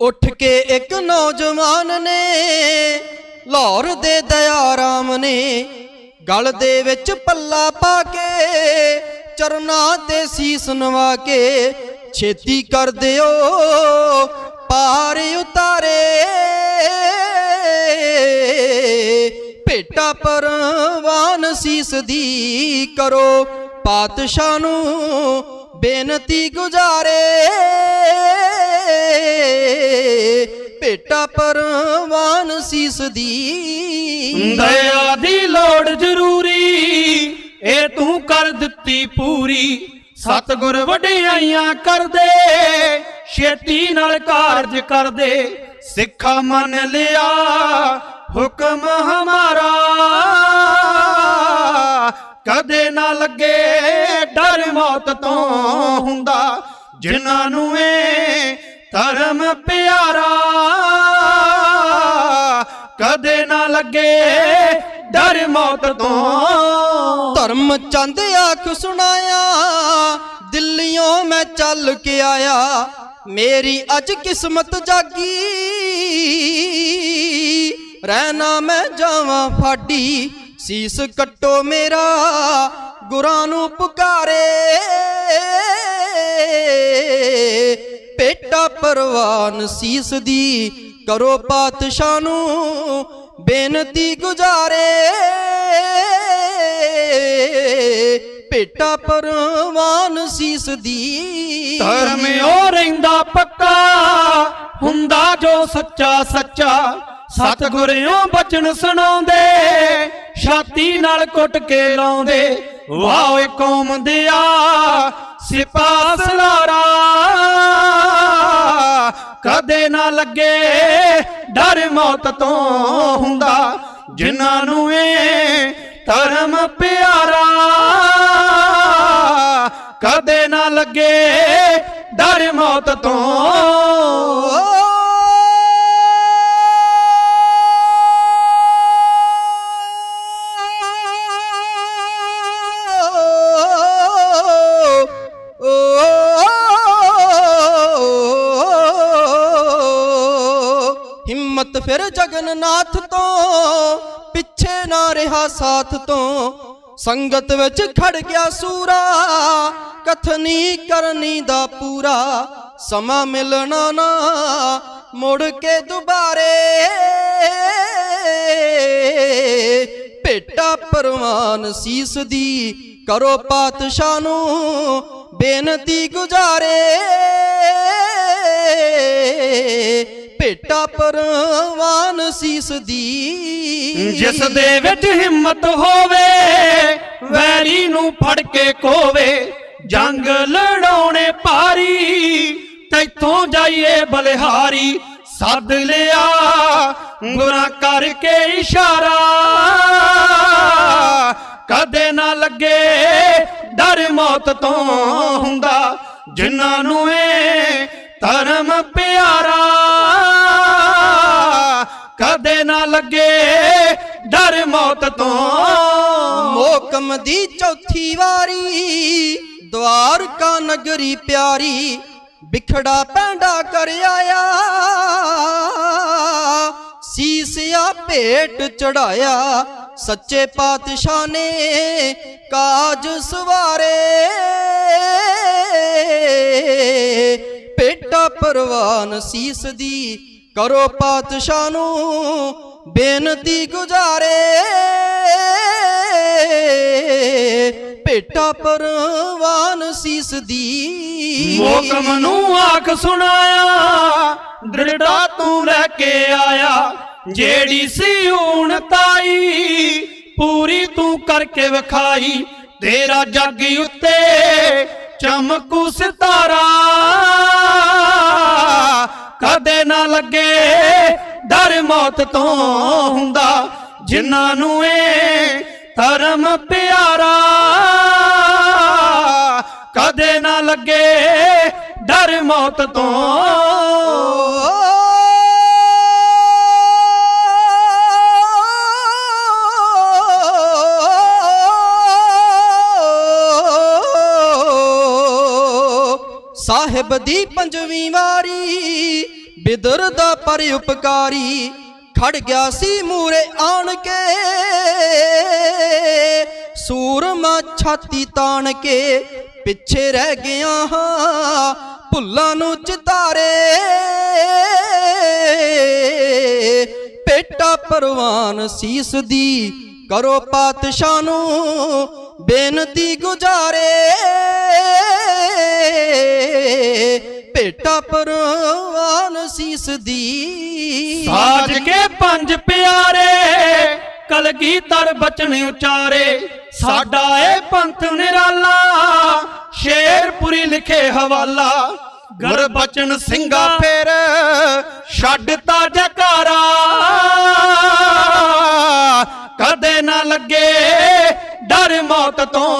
ਉੱਠ ਕੇ ਇੱਕ ਨੌਜਵਾਨ ਨੇ ਲਾਹੌਰ ਦੇ ਦਇਆਰਾਮ ਨੇ ਗਲ ਦੇ ਵਿੱਚ ਪੱਲਾ ਪਾ ਕੇ ਚਰਨਾ ਤੇ ਸੀਸ ਨਵਾ ਕੇ ਛੇਤੀ ਕਰ ਦਿਓ, ਪਾਰ ਉਤਾਰੇ। ਭੇਟਾ ਪਰਵਾਨ ਸੀਸ ਦੀ ਕਰੋ, ਪਾਤਸ਼ਾਹ ਨੂੰ ਬੇਨਤੀ ਗੁਜ਼ਾਰੇ। ਭੇਟਾ ਪਰਵਾਨ ਸੀਸ ਦੀ। ਦਇਆ ਦੀ ਲੋੜ ਜ਼ਰੂਰੀ, ਇਹ ਤੂੰ ਕਰ ਦਿੱਤੀ ਪੂਰੀ। ਸਤਗੁਰ ਵਡਿਆਈਆਂ ਕਰਦੇ, ਛੇਤੀ ਨਾਲ ਕਾਰਜ ਕਰਦੇ। ਸਿੱਖਾ ਮੰਨ ਲਿਆ ਹੁਕਮ ਹਮਾਰਾ। ਕਦੇ ਨਾ ਲੱਗੇ, ਡਰ ਮੌਤ ਤੋਂ ਹੁੰਦਾ। ਜਿਨ੍ਹਾਂ ਨੂੰ ਇਹ ਧਰਮ ਪਿਆਰਾ, ਕਦੇ ਨਾ ਲੱਗੇ, ਡਰ ਮੌਤ ਤੋਂ। ਧਰਮ ਚੰਦ ਆਖ ਸੁਣਾਇਆ ਦਿੱਲੀੋਂ ਮੈਂ ਚੱਲ ਕੇ ਆਇਆ। ਮੇਰੀ ਅੱਜ ਕਿਸਮਤ ਜਾਗੀ, ਰਹਿਣਾ ਮੈਂ ਜਾਵਾਂ ਫਾਡੀ। ਸੀਸ ਕੱਟੋ ਮੇਰਾ, ਗੁਰਾਂ ਨੂੰ ਪੁਕਾਰੇ। ਪੇਟਾ ਪਰਵਾਨ ਸੀਸ ਦੀ ਕਰੋ ਪਾਤਸ਼ਾਹ ਨੂੰ ਬੇਨਤੀ ਗੁਜ਼ਾਰੇ। ਭੇਟਾ ਪਰਵਾਨ ਸੀਸ ਦੀ ਧਰਮ ਉਹ ਰਹਿੰਦਾ ਪੱਕਾ, ਹੁੰਦਾ ਜੋ ਸੱਚਾ ਸੱਚਾ। ਸਤਿਗੁਰਿਓਂ ਬਚਨ ਸੁਣਾਉਂਦੇ, ਛਾਤੀ ਨਾਲ ਕੁੱਟ ਕੇ ਲਾਉਂਦੇ। ਵਾਹ ਏ ਕੌਮ ਦਿਆ, ਸਿਪਾ ਸਲਾਰਾ। ਕਦੇ ਨਾ ਲੱਗੇ, ਡਰ ਮੌਤ ਤੋਂ ਹੁੰਦਾ। ਜਿਨ੍ਹਾਂ ਨੂੰ ਏ ਧਰਮ ਪਿਆਰਾ। ਕਦੇ ਨਾ ਲੱਗੇ, ਡਰ ਮੌਤ ਤੋਂ ਹਿੰਮਤ ਫਿਰ ਜਗਨਨਾਥ ਤੋਂ, ਪਿੱਛੇ ਨਾ ਰਿਹਾ ਸਾਥ ਤੋਂ। ਸੰਗਤ ਵਿੱਚ ਖੜ ਗਿਆ ਸੂਰਾ, ਕਥਨੀ ਕਰਨੀ ਦਾ ਪੂਰਾ। ਸਮਾਂ ਮਿਲਣਾ ਨਾ, ਮੁੜ ਕੇ ਦੁਬਾਰੇ। ਭੇਟਾ ਪਰਵਾਨ ਸੀਸ ਦੀ, ਕਰੋ ਪਾਤਸ਼ਾਹ ਨੂੰ ਬੇਨਤੀ ਗੁਜ਼ਾਰੇ। ਭੇਟਾ ਪਰਵਾਨ ਸੀਸ ਦੀ। ਜਿਸ ਦੇ ਵਿੱਚ ਹਿੰਮਤ ਹੋਵੇ, ਵੈਰੀ ਨੂੰ ਫੜ ਕੇ ਕੋਵੇ। ਜੰਗ ਲੜਾਉਣੇ ਭਾਰੀ, ਤੈਥੋਂ ਜਾਈਏ ਬਲਿਹਾਰੀ। ਸੱਦ ਲਿਆ ਗੁਰਾਂ ਕਰਕੇ ਇਸ਼ਾਰਾ। ਕਦੇ ਨਾ ਲੱਗੇ ਡਰ ਮੌਤ ਤੋਂ ਹੁੰਦਾ। ਜਿਨ੍ਹਾਂ ਨੂੰ ਇਹ ਧਰਮ ਪਿਆਰਾ ਲੱਗੇ ਡਰ ਮੌਤ ਤੋਂ। ਮੋਕਮ ਦੀ ਚੌਥੀ ਵਾਰੀ, ਦਵਾਰਕਾ ਨਗਰੀ ਪਿਆਰੀ ਵਿਖੜਾ ਪੈਂਡਾ ਕਰ ਆਇਆ। ਸੀਸਿਆ ਭੇਟ ਚੜਾਇਆ, ਸੱਚੇ ਪਾਤਸ਼ਾਹ ਨੇ ਕਾਜ ਸਵਾਰੇ। ਪੇਟਾ ਪਰਵਾਨ ਸੀਸ ਦੀ ਕਰੋ ਪਾਤਸ਼ਾਹ ਨੂੰ ਬੇਨਤੀ ਗੁਜ਼ਾਰੇ। ਪੇਟਾ ਪਰਵਾਨ ਸੀਸ ਦੀ। ਮੋਕਮ ਨੂੰ ਆਖ ਸੁਣਾਇਆ ਦ੍ਰਿੜਾ ਤੂੰ ਲੈ ਕੇ ਆਇਆ। ਜਿਹੜੀ ਸੀ ਊਣ ਤਾਈ, ਪੂਰੀ ਤੂੰ ਕਰਕੇ ਵਿਖਾਈ। ਤੇਰਾ ਜੱਗ ਉੱਤੇ ਚਮਕੂ ਸਿਤਾਰਾ। ਕਦੇ ਨਾ ਲੱਗੇ, ਡਰ ਮੌਤ ਤੋਂ ਹੁੰਦਾ। ਜਿਨ੍ਹਾਂ ਨੂੰ ਏ ਧਰਮ ਪਿਆਰਾ, ਕਦੇ ਨਾ ਲੱਗੇ, ਡਰ ਮੌਤ ਤੋਂ। ਸਾਹਿਬ ਦੀ ਪੰਜਵੀਂ ਵਾਰੀ ਬਿਦਰ ਦਾ ਪਰ ਉਪਕਾਰੀ ਖੜ ਗਿਆ ਸੀ ਮੂਰੇ ਆਣ ਕੇ। ਸੂਰਮਾ ਛਾਤੀ ਤਾਣ ਕੇ ਪਿੱਛੇ ਰਹਿ ਗਿਆ ਹਾਂ ਭੁੱਲਾਂ ਨੂੰ ਚਿਤਾਰੇ। ਪੇਟਾ ਪਰਵਾਨ ਸੀਸ ਦੀ ਕਰੋ ਪਾਤਸ਼ਾਹ ਨੂੰ ਬੇਨਤੀ ਗੁਜ਼ਾਰੇ। ਭੇਟਾ ਪਰਵਾਨ ਸੀਸ ਦੀ। ਸਾਜ ਕੇ ਪੰਜ ਪਿਆਰੇ ਕਲਗੀਧਰ ਬਚਨ ਉਚਾਰੇ। ਸਾਡਾ ਇਹ ਪੰਥ ਨਿਰਾਲਾ, ਸ਼ੇਰਪੁਰੀ ਲਿਖੇ ਹਵਾਲਾ। ਗੁਰਬਚਨ ਸਿੰਘਾ ਫਿਰ ਛੱਡਤਾ ਜਕਾਰਾ। ਕਦੇ ਨਾ ਲੱਗੇ ਡਰ ਮੌਤ ਤੋਂ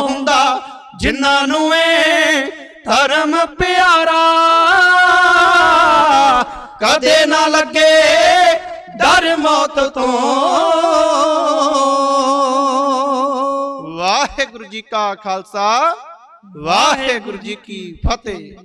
ਹੁੰਦਾ, ਜਿਨ੍ਹਾਂ ਨੂੰ ਏ ਧਰਮ ਪਿਆਰਾ। ਕਦੇ ਨਾ ਲੱਗੇ ਡਰ ਮੌਤ ਤੋਂ। ਵਾਹਿਗੁਰੂ ਜੀ ਕਾ ਖਾਲਸਾ ਵਾਹਿਗੁਰੂ ਜੀ ਕੀ ਫਤਿਹ।